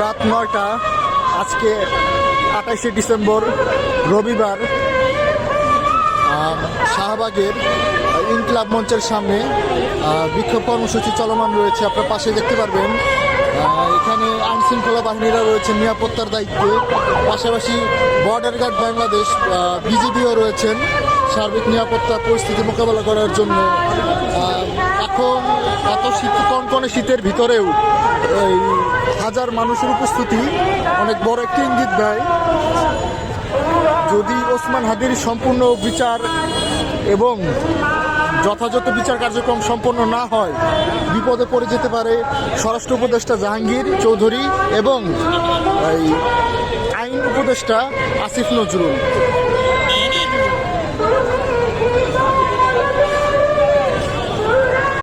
রাত নয়টা। আজকে আঠাইশে ডিসেম্বর, রবিবার। শাহবাগের ইনক্লাব মঞ্চের সামনে বিক্ষোভ কর্মসূচি চলমান রয়েছে। আপনার পাশে দেখতে পারবেন আইনশৃঙ্খলা বাহিনীরা রয়েছেন, নিরাপত্তার দায়িত্বে। পাশাপাশি বর্ডার গার্ড বাংলাদেশ বিজিবিও রয়েছেন সার্বিক নিরাপত্তা, পরিস্থিতি মোকাবেলা করার জন্য। এখন এত শীত, কনকনে শীতের ভিতরেও এই হাজার মানুষের উপস্থিতি অনেক বড় একটি ইঙ্গিত দেয়। যদি ওসমান হাদির সম্পূর্ণ বিচার এবং যথাযথ বিচার কার্যক্রম সম্পন্ন না হয়, বিপদে পড়ে যেতে পারে স্বরাষ্ট্র উপদেষ্টা জাহাঙ্গীর চৌধুরী এবং আইন উপদেষ্টা আসিফ নজরুল।